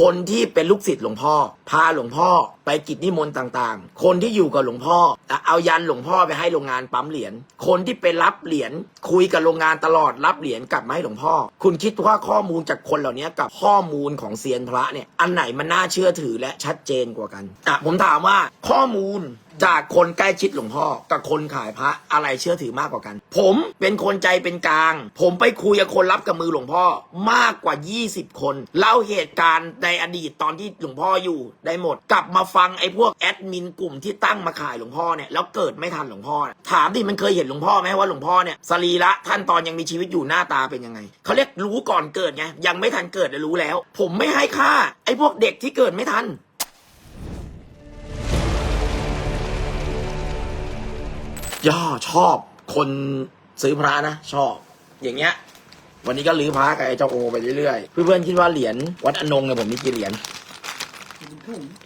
คนที่เป็นลูกศิษย์หลวงพ่อ พาหลวงพ่อไปกิจนิมนต์ต่างๆ คนที่อยู่กับหลวงพ่อ เอายันหลวงพ่อไปให้โรงงานปั๊มเหรียญ คนที่ไปรับเหรียญคุยกับโรงงานตลอดรับเหรียญกลับมาให้หลวงพ่อ คุณคิดว่าข้อมูลจากคนเหล่านี้กับข้อมูลของเซียนพระเนี่ย อันไหนมันน่าเชื่อถือและชัดเจนกว่ากันอะผมถามว่าข้อมูล จากคนใกล้ชิดหลวงพ่อกับคนขายพระอะไรเชื่อถือมากกว่ากัน ผมเป็นคนใจเป็นกลาง ผมไปคุยกับคนรับกับมือหลวงพ่อมากกว่า 20 คนเล่าเหตุการณ์ในอดีตตอนที่หลวงพ่ออยู่ได้หมด กลับมาฟังไอ้พวกแอดมินกลุ่มที่ตั้งมาขายหลวงพ่อเนี่ยแล้วเกิดไม่ทันหลวงพ่อถามดิมันเคยเห็นหลวงพ่อไหมว่าหลวงพ่อเนี่ยสรีระท่านตอนยังมีชีวิตอยู่หน้าตาเป็นยังไงเขาเรียกรู้ก่อนเกิดไงยังไม่ทันเกิดเลยรู้แล้ว ผมไม่ให้ค่าไอ้พวกเด็กที่เกิดไม่ทัน ย่อชอบคนซื้อพระนะชอบ อย่างเงี้ย วันนี้ก็ลื้อพระกับไอ้เจ้าโอไปเรื่อยๆเพื่อนๆคิดว่าเหรียญวัดอนงเนี่ยผมมีกี่เหรียญ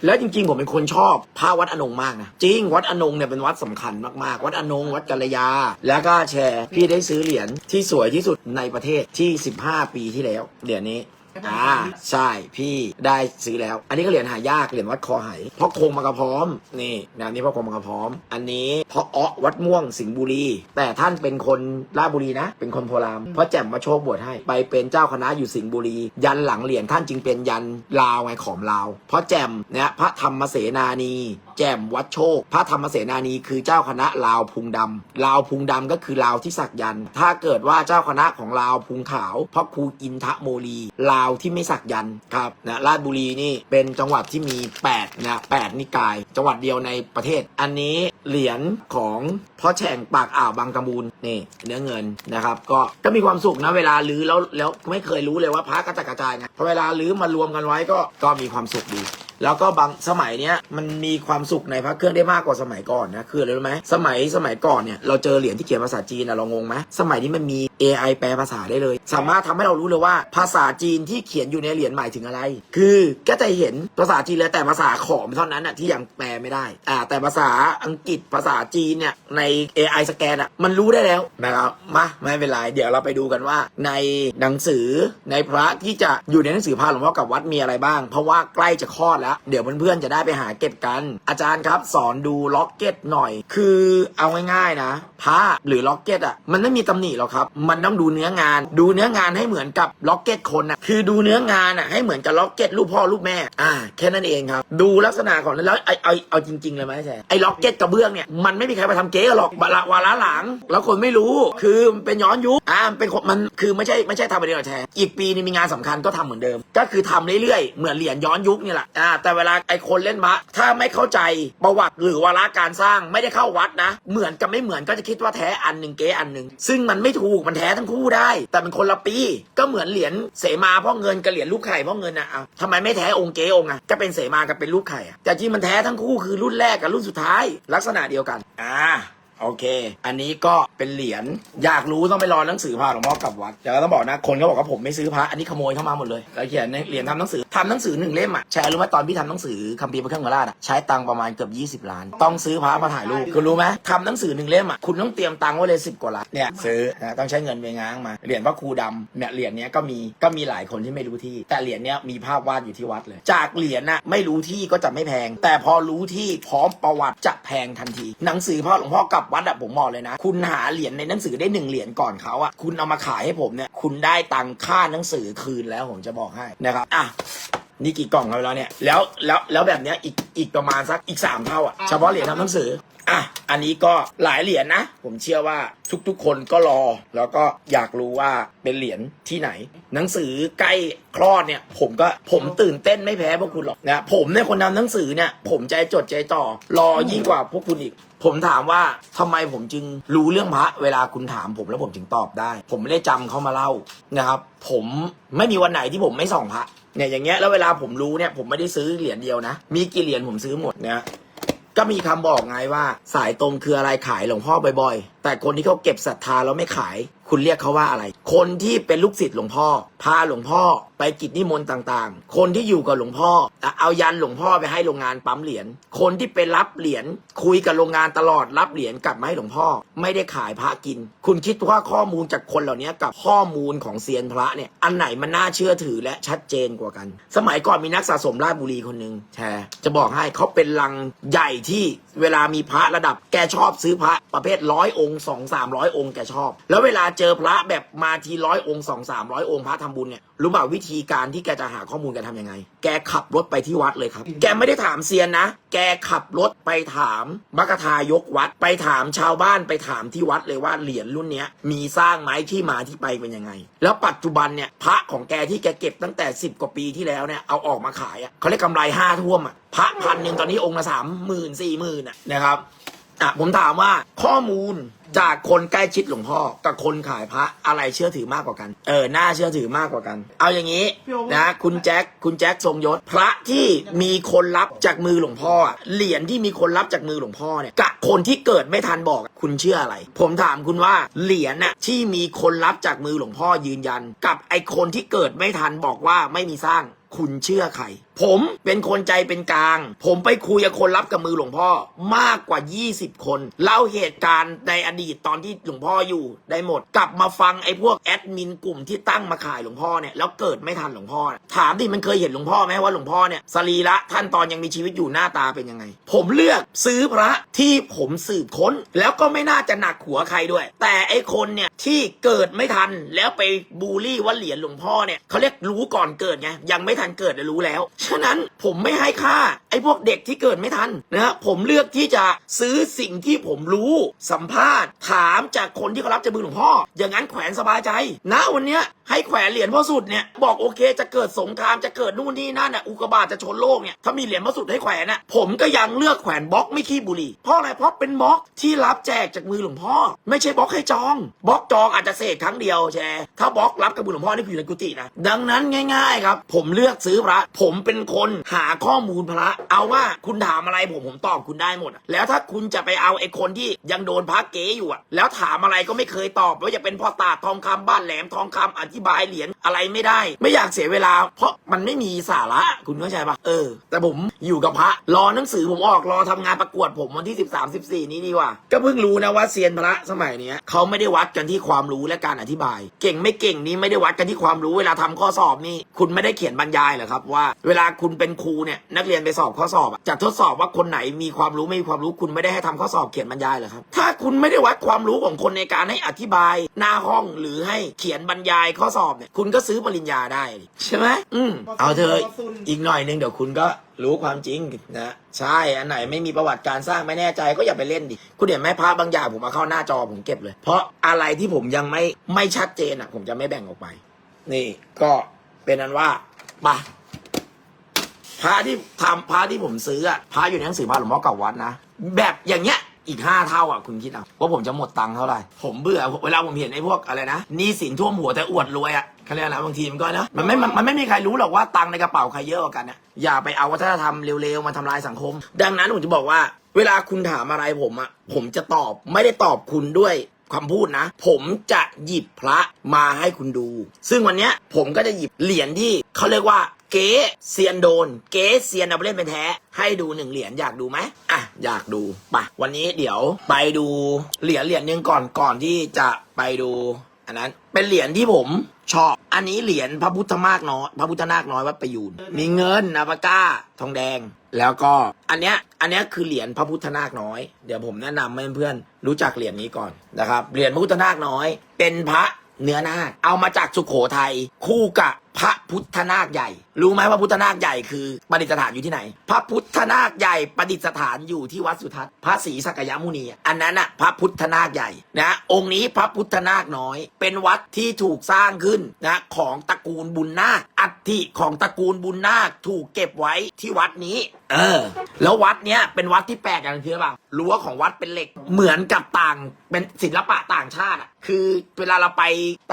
แล้วจริงๆ ผมเป็นคนชอบพระวัดอนงมากนะจริงวัดอนงเนี่ยเป็นวัดสำคัญมากๆ วัดอนงวัดกัลยา แล้วก็แชร์พี่ได้ซื้อเหรียญที่สวยที่สุดในประเทศที่ 15 ปีที่แล้วเหรียญนี้ อ่าใช่พี่ได้ซื้อแล้ว อันนี้ก็เหรียญหายากเหรียญวัดคอไหเพ่อคงมากระพร้อมนี่แนวนี้พ่อคงมากระพร้อม อันนี้เพ่ออ้อวัดม่วงสิงห์บุรี แต่ท่านเป็นคนราชบุรีนะ เป็นคนโพรามเพราะแจ่มมาโชคบวชให้ ไปเป็นเจ้าคณะอยู่สิงห์บุรี ยันหลังเหรียญท่านจึงเป็นยันลาวไงขอมลาว เพราะแจ่มเนี่ยพระธรรมเสนานี แจ่มวัดโชค พระธรรมเสนานีคือเจ้าคณะลาวพุงดำลาวพุงดำก็คือลาวที่สักยันต์ถ้าเกิดว่าเจ้าคณะของลาวพุงขาวพระครูอินทะโมลีลาวที่ไม่สักยันต์ครับนะราชบุรีนี่เป็นจังหวัดที่มี8นะแปดนิกาย จังหวัดเดียวในประเทศ อันนี้เหรียญของพ่อแฉ่งปากอ่าวบางกะมูลนี่เนื้อเงินนะครับ ก็ก็มีความสุขนะเวลาลื้อแล้วแล้วไม่เคยรู้เลยว่าพระกระจัดกระจายไงพอเวลาลื้อมารวมกันไว้ก็ก็มีความสุขดี แล้วก็บางสมัยเนี้ยมันมีความสุขในพระเครื่องได้มากกว่าสมัยก่อนนะคืออะไรรู้ไหมสมัยสมัยก่อนเนี่ยเราเจอเหรียญที่เขียนภาษาจีนนะเรางงไหมสมัยนี้มันมี AI แปลภาษาได้เลย สามารถทำให้เรารู้เลยว่าภาษาจีนที่เขียนอยู่ในเหรียญหมายถึงอะไร คือก็จะเห็นภาษาจีนเลยแต่ภาษาขอมเท่านั้นอะที่ยังแปลไม่ได้อ่าแต่ภาษาอังกฤษภาษาจีนเนี่ยใน AI สแกนอะมันรู้ได้แล้วนะครับมาไม่เป็นไรเดี๋ยวเราไปดูกันว่า ในหนังสือในพระที่จะอยู่ในหนังสือพาหลวงพ่อกับวัดมีอะไรบ้าง เพราะว่าใกล้จะคลอดแล้วเดี๋ยวเพื่อนๆจะได้ไปหาเก็บกัน อาจารย์ครับ สอนดูล็อกเก็ตหน่อย คือเอาง่ายๆนะ พระหรือล็อกเก็ตอะมันไม่มีตำหนิหรอกครับ มันต้องดูเนื้องาน ดูเนื้องานให้เหมือนกับล็อกเก็ตคนอะคือดูเนื้องานอะให้เหมือนกับล็อกเก็ตรูปพ่อรูปแม่อ่าแค่นั้นเองครับ ดูลักษณะของแล้วไอเอาเอาจริงๆเลยไหมแช่ไอล็อกเก็ตกระเบื้องเนี่ยมันไม่มีใครมาทำเก๊หรอกวาระวาระหลัง แล้วคนไม่รู้คือเป็นย้อนยุคอ่ามันเป็นมันคือไม่ใช่ไม่ใช่ทำไปเดียวแชร์อีกปีนึงมีงานสำคัญก็ทำเหมือนเดิม ก็คือทำเรื่อยๆเหมือนเหรียญย้อนยุคนี่แหละอ่าแต่เวลาไอคนเล่นพระถ้าไม่เข้าใจประวัติหรือวาระการสร้างไม่ได้เข้าวัดนะ เหมือนกับไม่เหมือนก็จะคิดว่าแท้อันหนึ่งเก๊อันหนึ่งซึ่งมันไม่ถูกมันแท้ทั้งคู่ได้ แต่มันคนละปีก็เหมือนเหรียญเสมาเพ่อเงินกับเหรียญลูกไข่เพ่อเงินนะเอาทำไมไม่แท้องค์เก๊องค์อะก็เป็นเสมากับเป็นลูกไข่แต่จริงมันแท้ทั้งคู่คือรุ่นแรกกับรุ่นสุดท้าย ลักษณะเดียวกันอ่า โอเค อันนี้ก็เป็นเหรียญ อยากรู้ต้องไปรอหนังสือพาหลวงพ่อกลับวัด แต่ก็ต้องบอกนะ คนก็บอกว่าผมไม่ซื้อพระ อันนี้ขโมยเข้ามาหมดเลยแล้วเขียนในเหรียญทำหนังสือทำหนังสือหนึ่งเล่มอะ แชร์รู้ไหมตอนพี่ทำหนังสือคัมภีร์พระเครื่องกราชอะใช้ตังค์ประมาณเกือบ 20 ล้าน ต้องซื้อพระมาถ่ายรูป คุณรู้ไหมทำหนังสือหนึ่งเล่มอะ คุณต้องเตรียมตังค์ไว้เลยสิบกว่าล้าน เนี่ยซื้อนะต้องใช้เงินไปง้างมา เหรียญพระครูดำเนี่ยเหรียญเนี้ยก็มีก็มีหลายคนที่ไม่รู้ที่ แต่เหรียญเนี้ยมีภาพวาดอยู่ที่วัดเลย จากเหรียญน่ะไม่รู้ที่ก็จะไม่แพง แต่พอรู้ที่พร้อมประวัติจะแพงทันที หนังสือพ่อหลวงพ่อกลับวัดอะผมบอกเลยนะ คุณหาเหรียญในหนังสือได้หนึ่งเหรียญก่อนเขาอะคุณเอามาขายให้ผมเนี่ยคุณได้ตังค่าหนังสือคืนแล้วผมจะบอกให้นะครับอะนี่กี่กล่องแล้วเนี่ยแล้วแล้วแล้วแบบเนี้ยอีกอีกประมาณสักอีกสามเท่าอะเฉพาะเหรียญทำหนังสืออะอันนี้ก็หลายเหรียญนะ ผมเชื่อว่าทุกๆ คนก็รอ แล้วก็อยากรู้ว่าเป็นเหรียญที่ไหน หนังสือใกล้คลอดเนี่ยผมก็ผมตื่นเต้นไม่แพ้พวกคุณหรอกนะผมเนี่ยคนนำหนังสือเนี่ยผมใจจดใจต่อ รอยิ่งกว่าพวกคุณอีก ผมถามว่าทำไมผมจึงรู้เรื่องพระเวลาคุณถามผมแล้วผมจึงตอบได้ ผมไม่ได้จำเขามาเล่านะครับ ผมไม่มีวันไหนที่ผมไม่ส่องพระเนี่ยอย่างเงี้ยแล้วเวลาผมรู้เนี่ยผมไม่ได้ซื้อเหรียญเดียวนะ มีกี่เหรียญผมซื้อหมดเนี่ยก็มีคำบอกไงว่า สายตรงคืออะไรขายหลวงพ่อบ่อยๆแต่คนที่เขาเก็บศรัทธาแล้วไม่ขาย คุณเรียกเขาว่าอะไร คนที่เป็นลูกศิษย์หลวงพ่อ พาหลวงพ่อไปกิจนิมนต์ต่างๆ คนที่อยู่กับหลวงพ่อ เอายันหลวงพ่อไปให้โรงงานปั๊มเหรียญ คนที่ไปรับเหรียญคุยกับโรงงานตลอดรับเหรียญกลับมาให้หลวงพ่อ ไม่ได้ขายพระกิน คุณคิดว่าข้อมูลจากคนเหล่านี้กับข้อมูลของเซียนพระเนี่ยอันไหนมันน่าเชื่อถือและชัดเจนกว่ากัน สมัยก่อนมีนักสะสมราชบุรีคนหนึ่งแชร์จะบอกให้เขาเป็นลังใหญ่ที่ เวลามีพระระดับแกชอบซื้อพระประเภทร้อยองค์สองสามร้อยองค์แกชอบ แล้วเวลาเจอพระแบบมาทีร้อยองค์สองสามร้อยองค์พระทำบุญเนี่ยรู้เปล่าวิธีการที่แกจะหาข้อมูลแกทำยังไง แกขับรถไปที่วัดเลยครับ แกไม่ได้ถามเซียนนะ แกขับรถไปถามมกทายกวัด ไปถามชาวบ้านไปถามที่วัดเลยว่าเหรียญรุ่นเนี้ยมีสร้างไหมที่มาที่ไปเป็นยังไง แล้วปัจจุบันเนี่ยพระของแกที่แกเก็บตั้งแต่ 10 กว่าปีที่แล้วเนี่ยเอาออกมาขายอะเขาเรียกกำไรห้าท่วมอะพระพันหนึ่งตอนนี้องค์ละสามหมื่นสี่หมื่นนะครับอะผมถามว่าข้อมูลจากคนใกล้ชิดหลวงพ่อกับคนขายพระอะไรเชื่อถือมากกว่ากัน เออน่าเชื่อถือมากกว่ากัน เอาอย่างนี้นะคุณแจ็คคุณแจ็คทรงยศ พระที่มีคนรับจากมือหลวงพ่อเหรียญที่มีคนรับจากมือหลวงพ่อเนี่ยกับคนที่เกิดไม่ทันบอกคุณเชื่ออะไร ผมถามคุณว่าเหรียญน่ะที่มีคนรับจากมือหลวงพ่อยืนยัน กับไอคนที่เกิดไม่ทันบอกว่าไม่มีสร้างคุณเชื่อใคร ผมเป็นคนใจเป็นกลาง ผมไปคุยกับคนรับกับมือหลวงพ่อมากกว่า 20 คนเล่าเหตุการณ์ในอดีตตอนที่หลวงพ่ออยู่ได้หมด กลับมาฟังไอ้พวกแอดมินกลุ่มที่ตั้งมาขายหลวงพ่อเนี่ยแล้วเกิดไม่ทันหลวงพ่อ ถามดิมันเคยเห็นหลวงพ่อไหมว่าหลวงพ่อเนี่ยสรีระท่านตอนยังมีชีวิตอยู่หน้าตาเป็นยังไง ผมเลือกซื้อพระที่ผมสืบค้น แล้วก็ไม่น่าจะหนักหัวใครด้วย แต่ไอ้คนเนี่ยที่เกิดไม่ทันแล้วไปบูลลี่ว่าเหรียญหลวงพ่อเนี่ยเขาเรียกรู้ก่อนเกิดไงยังไม่ทันเกิดเลยรู้แล้วฉะนั้นผมไม่ให้ค่าไอ้พวกเด็กที่เกิดไม่ทันนะผมเลือกที่จะซื้อสิ่งที่ผมรู้สัมภาษณ์ ถามจากคนที่เขารับจากมือหลวงพ่อ อย่างนั้นแขวนสบายใจนะวันเนี้ย ให้แขวนเหรียญพ่อสุดเนี่ยบอกโอเคจะเกิดสงครามจะเกิดนู่นนี่นั่นอะอุกบาตจะชนโลกเนี่ยถ้ามีเหรียญพ่อสุดให้แขวนน่ะผมก็ยังเลือกแขวนบล็อกไม่ขี้บุหรี่เพราะอะไรเพราะเป็นบล็อกที่รับแจกจากมือหลวงพ่อ ไม่ใช่บล็อกให้จองบล็อกจองอาจจะเศษครั้งเดียวแชร์ถ้าบล็อกรับกับมือหลวงพ่อนี่คืออยู่ในกุฏินะดังนั้นง่าย ๆ ครับ ผมเลือกซื้อพระ ผมเป็นคนหาข้อมูลพระ เอาว่าคุณถามอะไรผมผมตอบคุณได้หมด แล้วถ้าคุณจะไปเอาไอ้คนที่ยังโดนพระเก๋อยู่อะแล้วถามอะไรก็ไม่เคยตอบว่าจะเป็นพ่อตาทองคำบ้านแหลมทองคำอธิบายเหรียญอะไรไม่ได้ ไม่อยากเสียเวลา เพราะมันไม่มีสาระคุณเข้าใจปะเออ แต่ผมอยู่กับพระรอหนังสือผมออกรอทำงานประกวดผมวันที่ 13 14 นี้ดีกว่า ก็เพิ่งรู้นะว่าเซียนพระสมัยเนี้ยเขาไม่ได้วัดกันที่ความรู้และการอธิบาย เก่งไม่เก่งนี้ไม่ได้วัดกันที่ความรู้เวลาทำข้อสอบนี่คุณไม่ได้เขียนบรรยายเหรอครับว่า เวลาคุณเป็นครูเนี่ยนักเรียนไปสอบข้อสอบจะทดสอบว่าคนไหนมีความรู้ไม่มีความรู้คุณไม่ได้ให้ทำข้อสอบเขียนบรรยายเหรอครับถ้าคุณไม่ได้วัดความรู้ของคนในการให้อธิบายหน้าห้องหรือให้เขียนบรรยายข้อสอบเนี่ยคุณก็ซื้อปริญญาได้ใช่ไหมอืมเอาเถอะอีกหน่อยนึงเดี๋ยวคุณก็รู้ความจริงนะใช่อันไหนไม่มีประวัติการสร้างไม่แน่ใจก็อย่าไปเล่นดิคุณเห็นไหมพระบางอย่างผมมาเข้าหน้าจอผมเก็บเลย เพราะอะไรที่ผมยังไม่ไม่ชัดเจนอะ ผมจะไม่แบ่งออกไป นี่ก็เป็นนั้นว่าไปพระที่ทำพระที่ผมซื้ออะพระอยู่ในหนังสือพระหลวงพ่อเก่าวัดนะแบบอย่างเงี้ย อีกห้าเท่าอะคุณคิดเอาว่าผมจะหมดตังค์เท่าไหร่ผมเบื่อเวลาผมเห็นไอ้พวกอะไรนะหนี่สินท่วมหัวแต่อวดรวยอะเขาเรียกอะไรบางทีมันก็นะมันไม่มันไม่มีใครรู้หรอกว่าตังค์ในกระเป๋าใครเยอะกว่ากันนะอย่าไปเอาวัฒนธรรมเร็วๆมาทำลายสังคม ดังนั้นผมจะบอกว่า เวลาคุณถามอะไรผมอะผมจะตอบไม่ได้ตอบคุณด้วยคำพูดนะ ผมจะหยิบพระมาให้คุณดู ซึ่งวันเนี้ยผมก็จะหยิบเหรียญที่เขาเรียกว่า เก๋เซียนโดน เก๋เซียนเอาไปเล่นเป็นแท้ ให้ดูหนึ่งเหรียญอยากดูไหมอะอยากดูปะวันนี้เดี๋ยวไปดูเหรียญเหรียญหนึ่งก่อนก่อนที่จะไปดูอันนั้นเป็นเหรียญที่ผมชอบ อันนี้เหรียญพระพุทธมากน้อยพระพุทธนาคน้อยวัดประยูนมีเงินนาปาก้า ทองแดง แล้วก็อันเนี้ยอันเนี้ยคือเหรียญพระพุทธนาคน้อย เดี๋ยวผมแนะนำให้เพื่อนๆรู้จักเหรียญนี้ก่อนนะครับเหรียญพระพุทธนาคน้อย เป็นพระเนื้อนาคเอามาจากสุโขทัยคู่กับพระพุทธนาคใหญ่ รู้ไหมว่าพุทธนาคใหญ่คือประดิษฐานอยู่ที่ไหน พระพุทธนาคใหญ่ประดิษฐานอยู่ที่วัดสุทัศน์พระศรีสักยมุนี อันนั้นอะพระพุทธนาคใหญ่นะองค์นี้พระพุทธนาคน้อย เป็นวัดที่ถูกสร้างขึ้นนะของตระกูลบุญนาคอัฐิของตระกูลบุญนาคถูกเก็บไว้ที่วัดนี้ เออ แล้ววัดเนี้ยเป็นวัดที่แปลกอย่างหนึงคืออเปล่ารั้วของวัดเป็นเหล็กเหมือนกับต่างเป็นศิลปะต่างชาติอะคือเวลาเราไป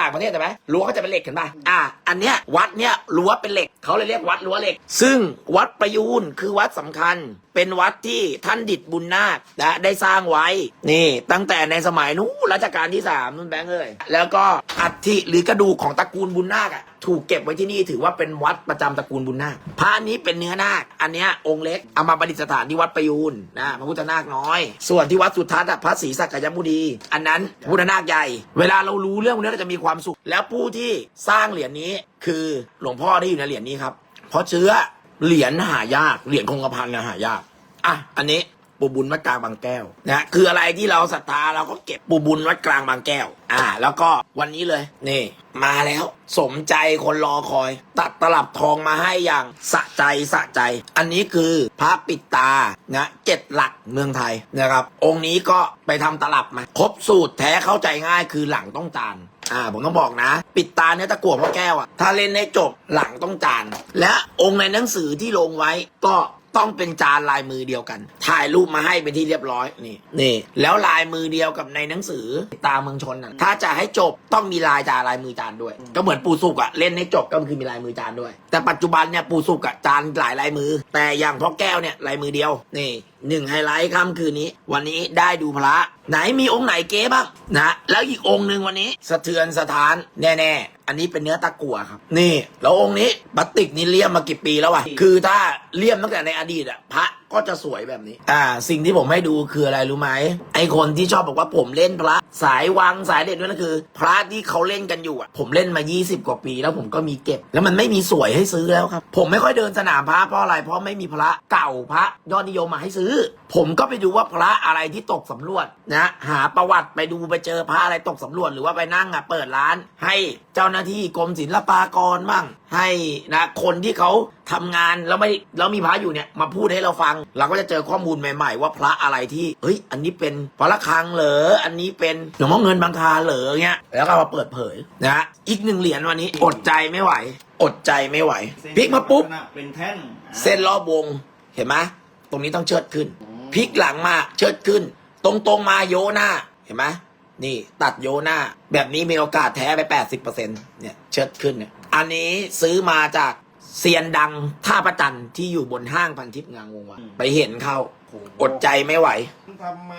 ต่างประเทศใช่ไหมรั้วเขาจะเป็นเหล็กเห็นป่ะอะอันเนี้ยวัดเนี่ยรั้วเป็นเหล็กเขาเลยเรียกวัดรั้วเหล็ก ซึ่งวัดประยูนคือวัดสำคัญ เป็นวัดที่ท่านดิดบุญนาคนะได้สร้างไว้ นี่ ตั้งแต่ในสมัยนู้นรัชกาลที่สามนุ่นแบงค์เอ้ยแล้วก็อัฐิหรือกระดูกของตระกูลบุญนาคอะถูกเก็บไว้ที่นี่ถือว่าเป็นวัดประจำตระกูลบุญนาคพระนี้เป็นเนื้อนาค อันเนี้ยองค์เล็กเอามาประดิษฐานที่วัดประยูนนะพระพุทธนาคน้อย ส่วนที่วัดสุทัศน์อะพระศรีสักยมุนีอันนั้นพุทธนาคใหญ่ เวลาเรารู้เรื่องพวกนี้เราจะมีความสุข แล้วผู้ที่สร้างเหรียญนี้คือหลวงพ่อที่อยู่ในเหรียญนี้ครับเพราะเชื้อ เหรียญหายาก เหรียญคงกระพันนะหายาก อะ อันนี้ปูบุญวัดกลางบางแก้วนะคืออะไรที่เราศรัทธาเราก็เก็บปูบุญวัดกลางบางแก้ว อ่า แล้วก็วันนี้เลยนี่ มาแล้ว สมใจคนรอคอย ตัดตลับทองมาให้อย่างสะใจสะใจ อันนี้คือพระปิดตานะเจ็ดหลักเมืองไทยนะครับ องค์นี้ก็ไปทำตลับมา ครบสูตรแท้เข้าใจง่ายคือหลังต้องจาน อ่าผมต้องบอกนะ ปิดตาเนื้อตะกั่วพ่อแก้วอะถ้าเล่นให้จบหลังต้องจาน และองค์ในหนังสือที่ลงไว้ก็ต้องเป็นจานลายมือเดียวกัน ถ่ายรูปมาให้เป็นที่เรียบร้อยนี่นี่ แล้วลายมือเดียวกับในหนังสือปิดตาเมืองชนน่ะถ้าจะให้จบต้องมีลายจานลายมือจานด้วย ก็เหมือนปูสุกอะเล่นให้จบก็คือมีลายมือจานด้วย แต่ปัจจุบันเนี่ยปูสุกอะจานหลายลายมือ แต่อย่างพ่อแก้วเนี่ยลายมือเดียวนี่ หนึ่งไฮไลท์ค่ำคืนนี้ วันนี้ได้ดูพระ ไหนมีองค์ไหนเก๊บ้างนะแล้วอีกองค์หนึ่งวันนี้ สะเทือนสถานแน่ๆ อันนี้เป็นเนื้อตะกั่วครับ นี่ แล้วองค์นี้บัตติกนี่เลี่ยมมากี่ปีแล้ววะคือถ้าเลี่ยมตั้งแต่ในอดีตอะพระ ก็จะสวยแบบนี้ อ่า สิ่งที่ผมให้ดูคืออะไรรู้ไหมไอคนที่ชอบบอกว่าผมเล่นพระ สายวังสายเด็ดด้วยนะคือ พระที่เขาเล่นกันอยู่อะผมเล่นมา 20 กว่าปี แล้วผมก็มีเก็บ แล้วมันไม่มีสวยให้ซื้อแล้วครับ ผมไม่ค่อยเดินสนามพระเพราะอะไรเพราะไม่มีพระเก่าพระยอดนิยมมาให้ซื้อ ผมก็ไปดูว่าพระอะไรที่ตกสำรวจนะหาประวัติไปดูไปเจอพระอะไรตกสำรวจหรือว่าไปนั่งอะเปิดร้าน ให้เจ้าหน้าที่กรมศิลปากรมั่งให้นะคนที่เขา ทำงานแล้วไม่แล้วมีพระอยู่เนี่ยมาพูดให้เราฟัง เราก็จะเจอข้อมูลใหม่ ๆ ว่าพระอะไรที่เฮ้ย อันนี้เป็นพระระฆังเหรออันนี้เป็นหลวงพ่อเงินบางคาเหรอเงี้ยแล้วก็มาเปิดเผยนะอีกหนึ่งเหรียญวันนี้อดใจไม่ไหว อดใจไม่ไหวพลิกมาปุ๊บลักษณะเป็นแท่นเส้นรอบวงเห็นไหมตรงนี้ต้องเชิดขึ้นพลิกหลังมาเชิดขึ้น ตรงตรงๆมาโยหน้าเห็นไหมนี่ตัดโยหน้า แบบนี้มีโอกาสแท้ไป 80%เนี่ยเชิดขึ้นเนี่ยอันนี้ซื้อมาจาก เซียนดังท่าประจันที่อยู่บนห้างพันทิพย์งามวงวานไปเห็นเข้า อดใจไม่ไหว ทำไม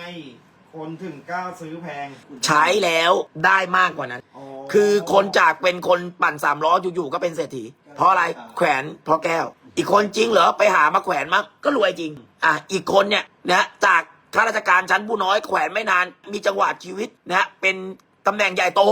คนถึงกล้าซื้อแพงใช้แล้วได้มากกว่านั้นคือคนจากเป็นคนปั่นสามล้ออยู่ๆก็เป็นเศรษฐี เพราะอะไรแขวนเพราะแก้ว อีกคนจริงเหรอไปหามาแขวนมาก็รวยจริง อะอีกคนเนี่ยนะจากข้าราชการชั้นผู้น้อยแขวนไม่นาน มีจังหวะชีวิตนะเป็นตำแหน่งใหญ่โต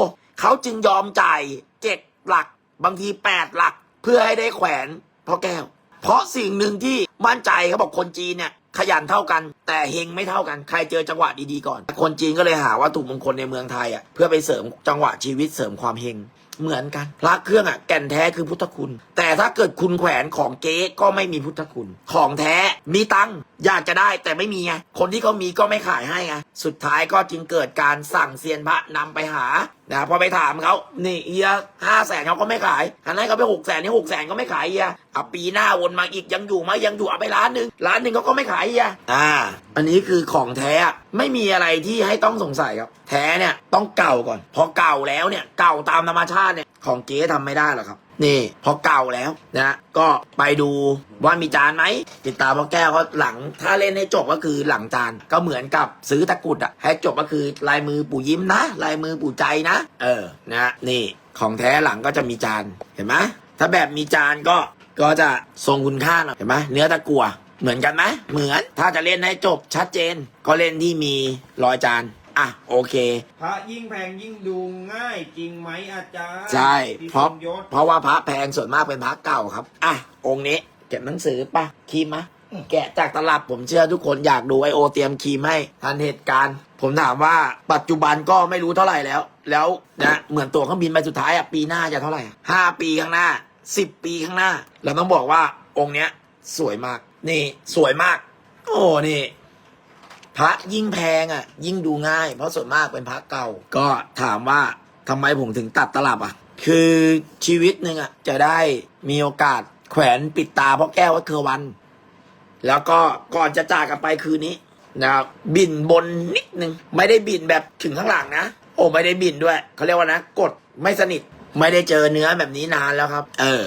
เขาจึงยอมจ่ายเจ็ดหลัก บางทีแปดหลักเพื่อให้ได้แขวนเพราะแก้ว เพราะสิ่งหนึ่งที่มั่นใจเขาบอกคนจีนเนี่ยขยันเท่ากัน แต่เฮงไม่เท่ากันใครเจอจังหวะดีๆก่อน คนจีนก็เลยหาวัตถุมงคลในเมืองไทยอะเพื่อไปเสริมจังหวะชีวิตเสริมความเฮง เหมือนกัน พระเครื่องอะแก่นแท้คือพุทธคุณ แต่ถ้าเกิดคุณแขวนของเก๊ก็ไม่มีพุทธคุณ ของแท้มีตังอยากจะได้แต่ไม่มีไงคนที่เขามีก็ไม่ขายให้ไงสุดท้ายก็จึงเกิดการสั่งเซียนพระนำไปหานะพอไปถามเขานี่เอียห้าแสนเขาก็ไม่ขายอันนั้นเขาไปหกแสนนี่หกแสนก็ไม่ขายเอีย อะปีหน้าวนมาอีกยังอยู่ไหมยังอยู่เอาไปล้านหนึ่งล้านหนึ่งเขาก็ไม่ขายเอียอ่า อันนี้คือของแท้อะไม่มีอะไรที่ให้ต้องสงสัยครับ แท้เนี่ยต้องเก่าก่อน พอเก่าแล้วเนี่ยเก่าตามธรรมชาติเนี่ยของเก๊ทำไม่ได้หรอกครับนี่พอเก่าแล้วนะก็ไปดูว่ามีจานไหมติดตามพ่อแก้วเขาหลัง ถ้าเล่นให้จบก็คือหลังจานก็เหมือนกับซื้อตะกรุดอะให้จบก็คือลายมือปู่ยิ้มนะ ลายมือปู่ใจนะ เออนะนี่ของแท้หลังก็จะมีจานเห็นไหมถ้าแบบมีจานก็ ก็จะทรงคุณค่าหน่อยเห็นไหมเนื้อตะกั่วเหมือนกันไหมเหมือนถ้าจะเล่นให้จบชัดเจน ก็เล่นที่มีรอยจานอะโอเค พระยิ่งแพงยิ่งดูง่ายจริงไหมอาจารย์ใช่ที่เพราะทรงยศ เพราะว่าพระแพงส่วนมากเป็นพระเก่าครับ อะ องค์นี้เก็บหนังสือปะครีมมะ แกะจากตลับผมเชื่อทุกคนอยากดูไอโอเตรียมครีมให้ทันเหตุการณ์ ผมถามว่าปัจจุบันก็ไม่รู้เท่าไหร่แล้ว แล้วนะเหมือนตัวเครื่องบินใบสุดท้ายอะปีหน้าจะเท่าไหร่ห้าปีข้างหน้า สิบปีข้างหน้า เราต้องบอกว่าองค์เนี้ย สวยมาก นี่สวยมาก โอ้นี่พระยิ่งแพงอะ ยิ่งดูง่าย เพราะส่วนมากเป็นพระเก่า ก็ถามว่าทำไมผมถึงตัดตลับอะ คือชีวิตหนึ่งอะ จะได้มีโอกาสแขวนปิดตาเพ่อแก้ววัดเคอวัน แล้วก็ก่อนจะจากกันไปคืนนี้นะครับบินบนนิดนึง ไม่ได้บินแบบถึงข้างหลังนะ โอ้ไม่ได้บินด้วยเขาเรียกว่านะ กดไม่สนิท ไม่ได้เจอเนื้อแบบนี้นานแล้วครับ เออ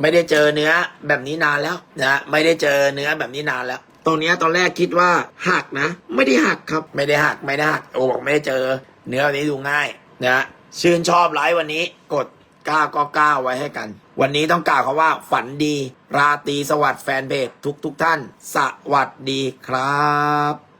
ไม่ได้เจอเนื้อแบบนี้นานแล้วนะไม่ได้เจอเนื้อแบบนี้นานแล้ว ตรงนี้ตอนแรกคิดว่าหักนะ ไม่ได้หักครับ ไม่ได้หักไม่ได้หักโอบอกไม่ได้เจอ เนื้อวันนี้ดูง่ายนะชื่นชอบไลฟ์วันนี้ กดก้าก็ก้าไว้ให้กัน วันนี้ต้องกล่าวคำว่าฝันดี ราตรีสวัสดิ์แฟนเพจทุกทุกท่าน สวัสดีครับ